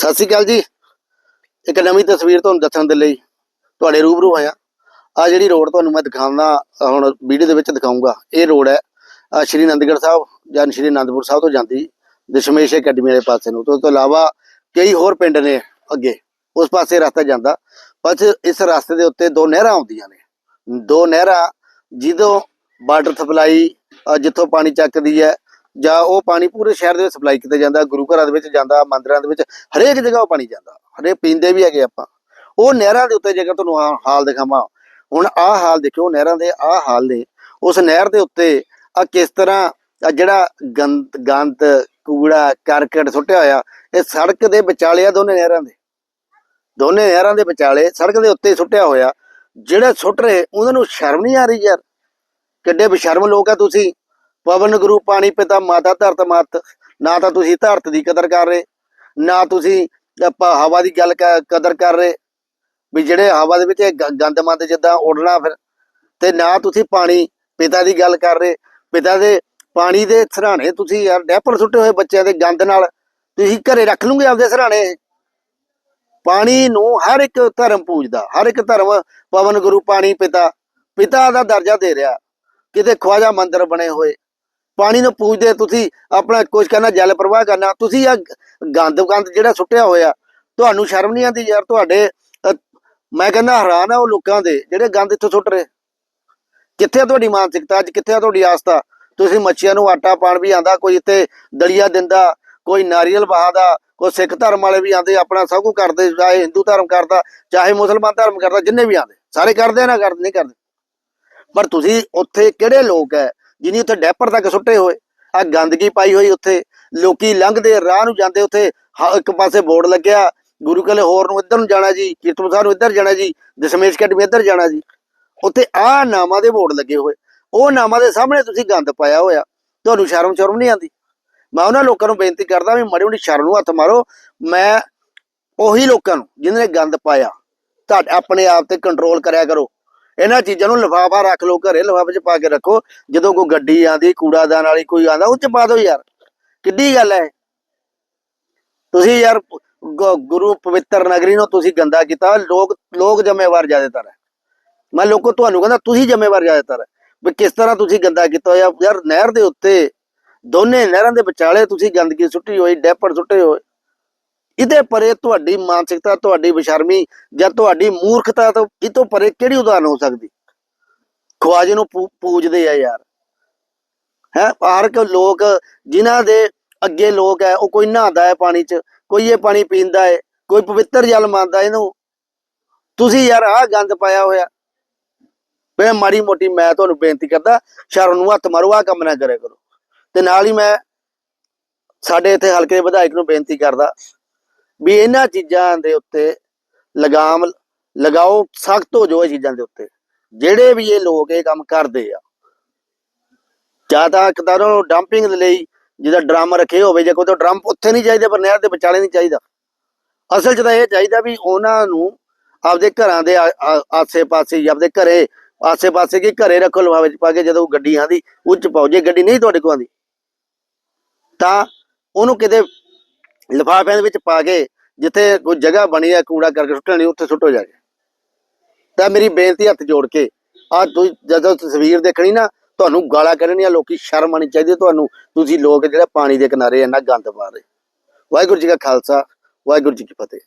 ਸਤਿ ਸ਼੍ਰੀ ਅਕਾਲ ਜੀ। ਇੱਕ ਨਵੀਂ ਤਸਵੀਰ ਤੁਹਾਨੂੰ ਦੱਸਣ ਦੇ ਲਈ ਤੁਹਾਡੇ ਰੂਬਰੂ ਆਇਆ। ਆ ਜਿਹੜੀ ਰੋਡ ਤੁਹਾਨੂੰ ਮੈਂ ਦਿਖਾਉਣਾ ਹੁਣ ਵੀਡੀਓ ਦੇ ਵਿੱਚ ਦਿਖਾਉਂਗਾ। ਇਹ ਰੋਡ ਹੈ ਸ਼੍ਰੀ ਨੰਦਗੜ੍ਹ ਸਾਹਿਬ ਜਾਂ ਸ਼੍ਰੀ ਅਨੰਦਪੁਰ ਸਾਹਿਬ ਤੋਂ ਜਾਂਦੀ ਦਸ਼ਮੇਸ਼ ਅਕੈਡਮੀ ਵਾਲੇ ਪਾਸੇ ਨੂੰ। ਤੋਂ ਇਸ ਤੋਂ ਇਲਾਵਾ ਕਈ ਹੋਰ ਪਿੰਡ ਨੇ ਅੱਗੇ, ਉਸ ਪਾਸੇ ਰਸਤਾ ਜਾਂਦਾ। ਬਸ ਇਸ ਰਸਤੇ ਦੇ ਉੱਤੇ ਦੋ ਨਹਿਰਾਂ ਆਉਂਦੀਆਂ ਨੇ। ਦੋ ਨਹਿਰਾਂ, ਜਿਹਦੋਂ ਵਾਟਰ ਸਪਲਾਈ ਜਿੱਥੋਂ ਪਾਣੀ ਚੱਕਦੀ ਹੈ ਜਾਂ ਉਹ ਪਾਣੀ ਪੂਰੇ ਸ਼ਹਿਰ ਦੇ ਵਿੱਚ ਸਪਲਾਈ ਕੀਤਾ ਜਾਂਦਾ, ਗੁਰੂ ਘਰਾਂ ਦੇ ਵਿੱਚ ਜਾਂਦਾ, ਮੰਦਿਰਾਂ ਦੇ ਵਿੱਚ, ਹਰੇਕ ਜਗ੍ਹਾ ਉਹ ਪਾਣੀ ਜਾਂਦਾ। ਹਰੇ ਪੀਂਦੇ ਵੀ ਹੈਗੇ ਆਪਾਂ। ਉਹ ਨਹਿਰਾਂ ਦੇ ਉੱਤੇ ਜੇਕਰ ਤੁਹਾਨੂੰ ਆਹ ਹਾਲ ਦਿਖਾਵਾਂ, ਹੁਣ ਆਹ ਹਾਲ ਦੇਖਿਓ, ਨਹਿਰਾਂ ਦੇ ਆਹ ਹਾਲ ਨੇ, ਉਸ ਨਹਿਰ ਦੇ ਉੱਤੇ ਆ ਕਿਸ ਤਰ੍ਹਾਂ ਆਹ ਜਿਹੜਾ ਗੰਦ ਗੰਦ, ਕੂੜਾ, ਕਰਕਟ ਸੁੱਟਿਆ ਹੋਇਆ, ਇਹ ਸੜਕ ਦੇ ਵਿਚਾਲੇ ਆ ਦੋਨੇ ਨਹਿਰਾਂ ਦੇ। ਦੋਨੇ ਨਹਿਰਾਂ ਦੇ ਵਿਚਾਲੇ ਸੜਕ ਦੇ ਉੱਤੇ ਸੁੱਟਿਆ ਹੋਇਆ, ਜਿਹੜੇ ਸੁੱਟ ਰਹੇ, ਉਹਨਾਂ ਨੂੰ ਸ਼ਰਮ ਨਹੀਂ ਆ ਰਹੀ ਯਾਰ। ਕਿੱਡੇ ਬੇਸ਼ਰਮ ਲੋਕ ਆ ਤੁਸੀਂ। ਪਵਨ ਗੁਰੂ ਪਾਣੀ ਪਿਤਾ, ਮਾਤਾ ਧਰਤ ਮਤ। ਨਾ ਤਾਂ ਤੁਸੀਂ ਧਰਤ ਦੀ ਕਦਰ ਕਰ ਰਹੇ, ਨਾ ਤੁਸੀਂ ਆਪਾਂ ਹਵਾ ਦੀ ਗੱਲ ਕਦਰ ਕਰ ਰਹੇ। ਵੀ ਜਿਹੜੇ ਹਵਾ ਦੇ ਵਿੱਚ ਗੰਦ ਮੰਦ ਜਿੱਦਾਂ ਉੱਡਣਾ ਫਿਰ, ਤੇ ਨਾ ਤੁਸੀਂ ਪਾਣੀ ਪਿਤਾ ਦੀ ਗੱਲ ਕਰ ਰਹੇ। ਪਿਤਾ ਦੇ ਪਾਣੀ ਦੇ ਸਰਾਣੇ ਤੁਸੀਂ ਯਾਰ ਡੈਪਰ ਸੁੱਟੇ ਹੋਏ ਬੱਚਿਆਂ ਦੇ ਗੰਦ ਨਾਲ, ਤੁਸੀਂ ਘਰੇ ਰੱਖ ਲੂਗੇ ਆਪਦੇ ਸਰਾਣੇ ਪਾਣੀ ਨੂੰ ਹਰ ਇੱਕ ਧਰਮ ਪੂਜਦਾ, ਹਰ ਇੱਕ ਧਰਮ ਪਵਨ ਗੁਰੂ ਪਾਣੀ ਪਿਤਾ ਪਿਤਾ ਦਾ ਦਰਜਾ ਦੇ ਰਿਹਾ। ਕਿਤੇ ਖਵਾਜਾ ਮੰਦਰ ਬਣੇ ਹੋਏ ਪਾਣੀ ਨੂੰ ਪੂਜਦੇ ਤੁਸੀਂ ਆਪਣਾ ਕੁਝ ਕਹਿੰਦਾ, ਜਲ ਪ੍ਰਵਾਹ ਕਰਨਾ, ਤੁਸੀਂ ਆ ਗੰਦ ਗੰਦ ਜਿਹੜਾ ਸੁੱਟਿਆ ਹੋਇਆ, ਤੁਹਾਨੂੰ ਸ਼ਰਮ ਨਹੀਂ ਆਉਂਦੀ ਯਾਰ, ਤੁਹਾਡੇ ਮੈਂ ਕਹਿੰਦਾ ਹੈਰਾਨ ਆ ਉਹ ਲੋਕਾਂ ਦੇ, ਜਿਹੜੇ ਗੰਦ ਇੱਥੋਂ ਸੁੱਟ ਰਹੇ। ਕਿੱਥੇ ਆ ਤੁਹਾਡੀ ਮਾਨਸਿਕਤਾ, ਅੱਜ ਕਿੱਥੇ ਆ ਤੁਹਾਡੀ ਆਸਥਾ? ਤੁਸੀਂ ਮੱਛੀਆਂ ਨੂੰ ਆਟਾ ਪਾਣ ਵੀ ਆਂਦਾ ਕੋਈ ਇੱਥੇ ਦਲੀਆ ਦਿੰਦਾ, ਕੋਈ ਨਾਰੀਅਲ ਬਹਾਦਾ ਕੋਈ ਸਿੱਖ ਧਰਮ ਵਾਲੇ ਵੀ ਆਂਦੇ ਆਪਣਾ ਸਭ ਕੁਝ ਕਰਦੇ, ਚਾਹੇ ਹਿੰਦੂ ਧਰਮ ਕਰਦਾ, ਚਾਹੇ ਮੁਸਲਮਾਨ ਧਰਮ ਕਰਦਾ, ਜਿੰਨੇ ਵੀ ਆਂਦੇ ਸਾਰੇ ਕਰਦੇ ਆ ਨਾ, ਕਰਦੇ, ਨਹੀਂ ਕਰਦੇ। ਪਰ ਤੁਸੀਂ ਉੱਥੇ ਕਿਹੜੇ ਲੋਕ ਹੈ ਜਿਨੀ ਉੱਥੇ ਡੈਪਰ ਤੱਕ ਸੁੱਟੇ ਹੋਏ ਆ ਗੰਦਗੀ ਪਾਈ ਹੋਈ ਉੱਥੇ, ਲੋਕੀ ਲੰਘਦੇ, ਰਾਹ ਨੂੰ ਜਾਂਦੇ ਉੱਥੇ ਇੱਕ ਪਾਸੇ ਬੋਰਡ ਲੱਗਿਆ, ਗੁਰੂ ਕਲੇ ਹੋਰ ਨੂੰ ਇੱਧਰ ਨੂੰ ਜਾਣਾ ਜੀ, ਕੀਰਤਨ ਸਾਹਿਬ ਨੂੰ ਇੱਧਰ ਜਾਣਾ ਜੀ, ਦਸ਼ਮੇਸ਼ ਅਕੈਡਮੀ ਇੱਧਰ ਜਾਣਾ ਜੀ। ਉੱਥੇ ਆਹ ਨਾਮਾਂ ਦੇ ਬੋਰਡ ਲੱਗੇ ਹੋਏ, ਉਹ ਨਾਮਾਂ ਦੇ ਸਾਹਮਣੇ ਤੁਸੀਂ ਗੰਦ ਪਾਇਆ ਹੋਇਆ, ਤੁਹਾਨੂੰ ਸ਼ਰਮ ਸ਼ਰਮ ਨਹੀਂ ਆਉਂਦੀ? ਮੈਂ ਉਹਨਾਂ ਲੋਕਾਂ ਨੂੰ ਬੇਨਤੀ ਕਰਦਾ ਵੀ ਮਾੜੀ ਮੜੀ ਸ਼ਰਮ ਨੂੰ ਹੱਥ ਮਾਰੋ, ਮੈਂ ਉਹੀ ਲੋਕਾਂ ਨੂੰ ਜਿਨ੍ਹਾਂ ਨੇ ਗੰਦ ਪਾਇਆ, ਤੁਹਾਡੇ, ਆਪਣੇ ਆਪ ਤੇ ਕੰਟਰੋਲ ਕਰਿਆ ਕਰੋ। ਇਹਨਾਂ ਚੀਜ਼ਾਂ ਨੂੰ ਲਿਫਾਫਾ ਰੱਖ ਲਓ, ਘਰੇ ਲਿਫਾਫੇ 'ਚ ਪਾ ਕੇ ਰੱਖੋ। ਜਦੋਂ ਕੋਈ ਗੱਡੀ ਆਂਦੀ ਕੂੜਾਦਾਨ ਵਾਲੀ ਕੋਈ ਆਂਦਾ ਉਹ 'ਚ ਪਾ ਦਿਓ ਯਾਰ। ਕਿੱਡੀ ਗੱਲ ਹੈ? ਤੁਸੀਂ ਯਾਰ ਗੁਰੂ ਪਵਿੱਤਰ ਨਗਰੀ ਨੂੰ ਤੁਸੀਂ ਗੰਦਾ ਕੀਤਾ, ਲੋਕ ਲੋਕ ਜ਼ਿੰਮੇਵਾਰ ਜ਼ਿਆਦਾਤਰ ਹੈ। ਮੈਂ ਲੋਕੋ, ਤੁਹਾਨੂੰ ਕਹਿੰਦਾ, ਤੁਸੀਂ ਜ਼ਿੰਮੇਵਾਰ ਜ਼ਿਆਦਾਤਰ ਹੈ। ਵੀ ਕਿਸ ਤਰ੍ਹਾਂ ਤੁਸੀਂ ਗੰਦਾ ਕੀਤਾ ਹੋਇਆ, ਯਾਰ ਨਹਿਰ ਦੇ ਉੱਤੇ, ਦੋਨੇ ਨਹਿਰਾਂ ਦੇ ਵਿਚਾਲੇ ਤੁਸੀਂ ਗੰਦਗੀ ਸੁੱਟੀ ਹੋਈ, ਡੈਪਰ ਸੁੱਟੇ ਹੋਏ ਇਹਦੇ ਪਰੇ ਤੁਹਾਡੀ ਮਾਨਸਿਕਤਾ, ਤੁਹਾਡੀ ਬਸ਼ਰਮੀ ਜਾਂ ਤੁਹਾਡੀ ਮੂਰਖਤਾ ਤੋਂ ਇਹ ਤੋਂ ਪਰੇ ਕਿਹੜੀ ਉਦਾਹਰਨ ਹੋ ਸਕਦੀ? ਖਵਾਜੇ ਨੂੰ ਪੂਜਦੇ ਆ ਯਾਰ। ਹੈ? ਹਰ ਇੱਕ ਲੋਕ, ਜਿਨ੍ਹਾਂ ਦੇ ਅੱਗੇ ਲੋਕ ਹੈ, ਉਹ ਕੋਈ ਨਹਾਉਂਦਾ ਹੈ ਪਾਣੀ 'ਚ, ਕੋਈ ਇਹ ਪਾਣੀ ਪੀਂਦਾ ਹੈ, ਕੋਈ ਪਵਿੱਤਰ ਜਲ ਮੰਨਦਾ ਇਹਨੂੰ। ਤੁਸੀਂ ਯਾਰ ਆਹ ਗੰਦ ਪਾਇਆ ਹੋਇਆ। ਮੈਂ ਮਾੜੀ ਮੋਟੀ ਮੈਂ ਤੁਹਾਨੂੰ ਬੇਨਤੀ ਕਰਦਾ ਸ਼ਰਮ ਨੂੰ ਹੱਥ ਮਾਰੋ, ਆਹ ਕੰਮ ਨਾ ਕਰਿਆ ਕਰੋ। ਤੇ ਨਾਲ ਹੀ ਮੈਂ ਸਾਡੇ ਇੱਥੇ ਹਲਕੇ ਦੇ ਵਿਧਾਇਕ ਨੂੰ ਬੇਨਤੀ ਕਰਦਾ ਵੀ ਇਹਨਾਂ ਚੀਜ਼ਾਂ ਦੇ ਉੱਤੇ ਲਗਾਮ, ਲਗਾਓ, ਸਖਤ ਹੋ ਜਾਓ ਇਹ ਚੀਜ਼ਾਂ ਦੇ ਉੱਤੇ। ਜਿਹੜੇ ਵੀ ਇਹ ਲੋਕ ਇਹ ਕੰਮ ਕਰਦੇ ਆ, ਜਾਂ ਤਾਂ ਇੱਕ ਤਾਂ ਉਹਨਾਂ ਡੰਪਿੰਗ ਦੇ ਲਈ ਜਿਹਦਾ ਡਰਮ ਰੱਖੇ ਹੋਵੇ, ਜੇ ਕੋਈ ਤਾਂ ਡਰਮ ਉੱਥੇ ਨਹੀਂ ਚਾਹੀਦਾ, ਪਰ ਨਹਿਰ ਦੇ ਵਿਚਾਲੇ ਨਹੀਂ ਚਾਹੀਦਾ। ਅਸਲ 'ਚ ਤਾਂ ਇਹ ਚਾਹੀਦਾ ਵੀ ਉਹਨਾਂ ਨੂੰ ਆਪਦੇ ਘਰਾਂ ਦੇ ਆਸੇ-ਪਾਸੇ ਜਾਂ ਆਪਦੇ ਘਰੇ, ਆਸੇ-ਪਾਸੇ ਕੀ ਘਰੇ ਰੱਖੋ ਲਿਫਾਫੇ ਵਿੱਚ ਪਾ ਕੇ ਜਦੋਂ ਗੱਡੀ ਆਂਦੀ ਉੱਚ ਪਾਓ, ਜੇ ਗੱਡੀ ਨਹੀਂ ਤੁਹਾਡੇ ਕੋਲ ਆਂਦੀ ਤਾਂ ਉਹਨੂੰ ਕਿਤੇ ਲਿਫਾਫਿਆਂ ਦੇ ਵਿੱਚ ਪਾ ਕੇ ਜਿੱਥੇ ਕੋਈ ਜਗ੍ਹਾ ਬਣੀ ਹੈ ਕੂੜਾ ਕਰਕੇ ਸੁੱਟਣ ਲਈ ਉੱਥੇ ਸੁੱਟੋ ਜਾ ਕੇ। ਤਾਂ ਮੇਰੀ ਬੇਨਤੀ ਹੱਥ ਜੋੜ ਕੇ, ਆ ਤੁਸੀਂ ਜਦੋਂ ਤਸਵੀਰ ਦੇਖਣੀ ਨਾ, ਤੁਹਾਨੂੰ ਗਾਲਾਂ ਕੱਢਣੀਆਂ, ਲੋਕੀ ਸ਼ਰਮ ਆਣੀ ਚਾਹੀਦੀ ਹੈ ਤੁਹਾਨੂੰ। ਤੁਸੀਂ ਲੋਕ ਜਿਹੜੇ ਪਾਣੀ ਦੇ ਕਿਨਾਰੇ ਇੰਨਾ ਗੰਦ ਪਾ ਰਹੇ। ਵਾਹਿਗੁਰੂ ਜੀ ਕਾ ਖਾਲਸਾ, ਵਾਹਿਗੁਰੂ ਜੀ ਕੀ ਫਤਿਹ।